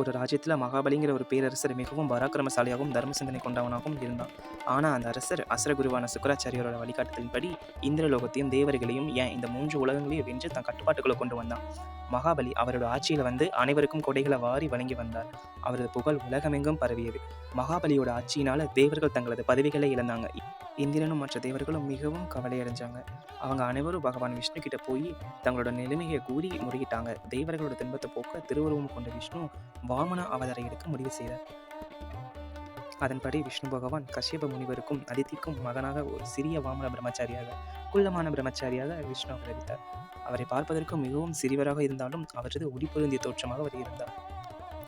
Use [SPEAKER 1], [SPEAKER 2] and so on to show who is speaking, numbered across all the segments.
[SPEAKER 1] ஒரு ராஜ்யத்தில் மகாபலிங்கிற ஒரு பேரரசர் மிகவும் பராக்கிரமசாலியாகவும் தர்ம சிந்தனை கொண்டவனாகவும் இருந்தான். ஆனால் அந்த அரசர் அசுரகுருவான சுக்கராச்சாரியரோட வழிகாட்டுதலின்படி இந்திரலோகத்தையும் தேவர்களையும் ஏன் இந்த மூன்று உலகங்களையும் வென்று தன் கட்டுப்பாட்டுக்குள்ள கொண்டு வந்தான்? மகாபலி அவரோட ஆட்சியில் வந்து அனைவருக்கும் கொடைகளை வாரி வழங்கி வந்தார். அவரது புகழ் உலகமெங்கும் பரவியது. மகாபலியோட ஆட்சியினால தேவர்கள் தங்களது பதவிகளை இழந்தாங்க. இந்திரனும் மற்ற தேவர்களும் மிகவும் கவலையடைஞ்சாங்க. அவங்க அனைவரும் பகவான் விஷ்ணு கிட்ட போய் தங்களோட நிலைமையை கூறி முறையிட்டாங்க தேவர்களோட துன்பத்தை போக்க திருவுருவம் கொண்ட விஷ்ணு வாமன அவதாரம் எடுக்க முடிவு செய்தார். அதன்படி விஷ்ணு பகவான் கஷ்யப முனிவருக்கும் அதித்திக்கும் மகனாக ஒரு சிறிய வாமன பிரம்மச்சாரியாக குள்ளமான பிரம்மச்சாரியாக விஷ்ணு அவதரித்தார். அவரை பார்ப்பதற்கு மிகவும் சிறியவராக இருந்தாலும் அவரது ஒளிபொருந்திய தோற்றமாக அவர் இருந்தார்.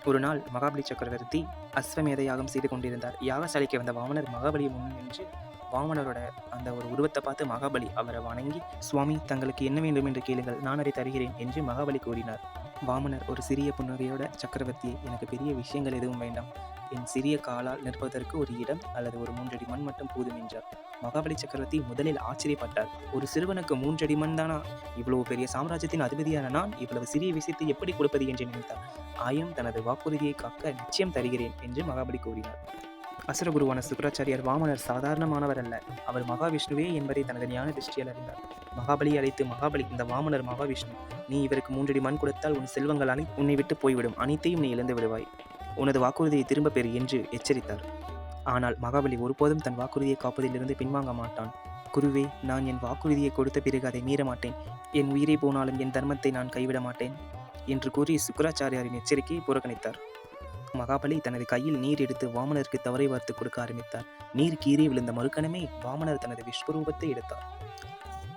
[SPEAKER 1] ஒரு நாள் மகாபலி சக்கரவர்த்தி அஸ்வமேத யாகம் செய்து கொண்டிருந்தார். யாகசாலைக்கு வந்த வாமனர் மகாபலி முன் நின்று வாமனரோட அந்த ஒரு உருவத்தை பார்த்து மகாபலி அவரை வணங்கி சுவாமி தங்களுக்கு என்ன வேண்டும் என்று கேளுங்கள் நான் அதை தருகிறேன் என்று மகாபலி கூறினார். வாமனர் ஒரு சிறிய புன்னகையோட சக்கரவர்த்தியை எனக்கு பெரிய விஷயங்கள் எதுவும் வேண்டாம். என் சிறிய காலால் நிற்பதற்கு ஒரு இடம் அல்லது ஒரு மூன்றடி மண் மட்டும் போதும் என்றார். மகாபலி சக்கரவர்த்தி முதலில் ஆச்சரியப்பட்டார். ஒரு சிறுவனுக்கு மூன்றடி மண் தானா? இவ்வளவு பெரிய சாம்ராஜ்யத்தின் அதிபதியான நான் இவ்வளவு சிறிய விஷயத்தை எப்படி கொடுப்பது? என்று நினைத்தார். ஆயும் தனது வாக்குறுதியை காக்க நிச்சயம் தருகிறேன் என்று மகாபலி கூறினார். அசுரகுருவான சுக்கராச்சாரியார் வாமனர் சாதாரணமானவர் அல்ல. அவர் மகாவிஷ்ணுவே என்பதை தனது ஞான திருஷ்டியால் அறிந்தார். மகாபலி அழைத்து மகாபலி இந்த வாமனர் மகாவிஷ்ணு நீ இவருக்கு மூன்றடி மண் கொடுத்தால் உன் செல்வங்கள் அனை உன்னை விட்டு போய்விடும். அனைத்தையும் நீ இழந்து விடுவாய். உனது வாக்குறுதியை திரும்ப பெறு என்று எச்சரித்தார். ஆனால் மகாபலி ஒருபோதும் தன் வாக்குறுதியை காப்பதிலிருந்து பின்வாங்க மாட்டான். குருவே நான் என் வாக்குறுதியை கொடுத்த பிறகு அதை மீற மாட்டேன். என் உயிரை போனாலும் என் தர்மத்தை நான் கைவிட மாட்டேன் என்று கூறி சுக்கராச்சாரியாரின் எச்சரிக்கையை புறக்கணித்தார். மகாபலி தனது கையில் நீர் எடுத்து வாமனருக்கு தவறை வார்த்து கொடுக்க ஆரம்பித்தார். நீர் கீறி விழுந்த மறுக்கணமே வாமனர் தனது விஸ்வரூபத்தை எடுத்தார்.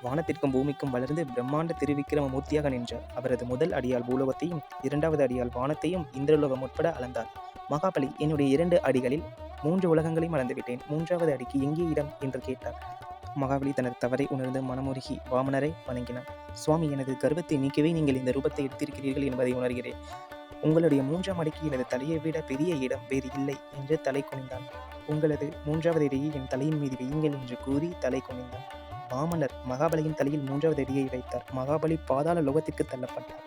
[SPEAKER 1] வானத்திற்கும் பூமிக்கும் வளர்ந்து பிரம்மாண்ட திருவிக்கிரம மூர்த்தியாக நின்றார். அவரது முதல் அடியால் பூலோகத்தையும் இரண்டாவது அடியால் வானத்தையும் இந்திரலோகம் உட்பட அளந்தார். மகாபலி என்னுடைய இரண்டு அடிகளில் மூன்று உலகங்களையும் அளந்துவிட்டேன். மூன்றாவது அடிக்கு எங்கே இடம்? என்று கேட்டார். மகாபலி தனது தவறை உணர்ந்து மனமுருகி வாமனரை வணங்கினார். சுவாமி எனது கர்வத்தை நீக்கவே நீங்கள் இந்த ரூபத்தை எடுத்திருக்கிறீர்கள் என்பதை உணர்கிறேன். உங்களுடைய மூன்றாம் அடிக்கு எனது தலையை விட பெரிய இடம் வேறு இல்லை என்று தலை குனிந்தான். உங்களது மூன்றாவது அடியை என் தலையின் மீது வையுங்கள் என்று கூறி தலை குனிந்தான். வாமனர் மகாபலியின் தலையில் மூன்றாவது அடியை வைத்தார். மகாபலி பாதாள லோகத்திற்கு தள்ளப்பட்டார்.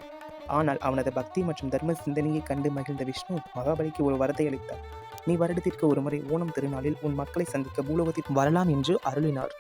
[SPEAKER 1] ஆனால் அவனது பக்தி மற்றும் தர்ம சிந்தனையை கண்டு மகிழ்ந்த விஷ்ணு மகாபலிக்கு ஒரு வரத்தை அளித்தார். நீ வருடத்திற்கு ஒருமுறை ஓணம் திருநாளில் உன் மக்களை சந்திக்க பூலோகத்திற்கு வரலாம் என்று அருளினார்.